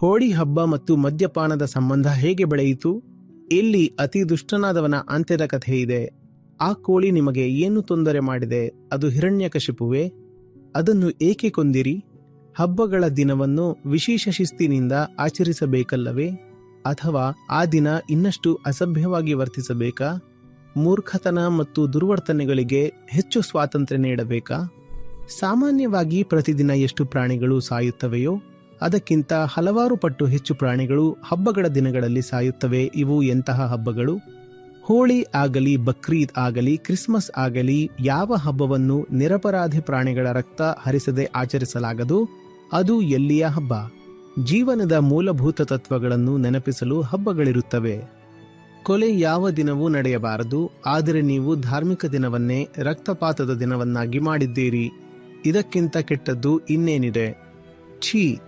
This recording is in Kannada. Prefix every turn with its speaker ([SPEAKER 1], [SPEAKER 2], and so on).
[SPEAKER 1] ಹೋಳಿ ಹಬ್ಬ ಮತ್ತು ಮದ್ಯಪಾನದ ಸಂಬಂಧ ಹೇಗೆ ಬೆಳೆಯಿತು? ಇಲ್ಲಿ ಅತಿ ದುಷ್ಟನಾದವನ ಅಂತ್ಯದ ಕಥೆ ಇದೆ. ಆ ಕೋಳಿ ನಿಮಗೆ ಏನು ತೊಂದರೆ ಮಾಡಿದೆ? ಅದು ಹಿರಣ್ಯಕಶಿಪುವೆ ಅದನ್ನು ಏಕೆ ಕೊಂದಿರಿ? ಹಬ್ಬಗಳ ದಿನವನ್ನು ವಿಶೇಷ ಶಿಸ್ತಿನಿಂದ ಆಚರಿಸಬೇಕಲ್ಲವೇ? ಅಥವಾ ಆ ದಿನ ಇನ್ನಷ್ಟು ಅಸಭ್ಯವಾಗಿ ವರ್ತಿಸಬೇಕಾ? ಮೂರ್ಖತನ ಮತ್ತು ದುರ್ವರ್ತನೆಗಳಿಗೆ ಹೆಚ್ಚು ಸ್ವಾತಂತ್ರ್ಯ ನೀಡಬೇಕಾ? ಸಾಮಾನ್ಯವಾಗಿ ಪ್ರತಿದಿನ ಎಷ್ಟು ಪ್ರಾಣಿಗಳು ಸಾಯುತ್ತವೆಯೋ ಅದಕ್ಕಿಂತ ಹಲವಾರು ಪಟ್ಟು ಹೆಚ್ಚು ಪ್ರಾಣಿಗಳು ಹಬ್ಬಗಳ ದಿನಗಳಲ್ಲಿ ಸಾಯುತ್ತವೆ. ಇವು ಎಂತಹ ಹಬ್ಬಗಳು? ಹೋಳಿ ಆಗಲಿ, ಬಕ್ರೀದ್ ಆಗಲಿ, ಕ್ರಿಸ್ಮಸ್ ಆಗಲಿ, ಯಾವ ಹಬ್ಬವನ್ನು ನಿರಪರಾಧಿ ಪ್ರಾಣಿಗಳ ರಕ್ತ ಹರಿಸದೆ ಆಚರಿಸಲಾಗದು? ಅದು ಎಲ್ಲಿಯ ಹಬ್ಬ? ಜೀವನದ ಮೂಲಭೂತ ತತ್ವಗಳನ್ನು ನೆನಪಿಸಲು ಹಬ್ಬಗಳಿರುತ್ತವೆ. ಕೊಲೆ ಯಾವ ದಿನವೂ ನಡೆಯಬಾರದು. ಆದರೆ ನೀವು ಧಾರ್ಮಿಕ ದಿನವನ್ನೇ ರಕ್ತಪಾತದ ದಿನವನ್ನಾಗಿ ಮಾಡಿದ್ದೀರಿ. ಇದಕ್ಕಿಂತ ಕೆಟ್ಟದ್ದು ಇನ್ನೇನಿದೆ? ಛೀ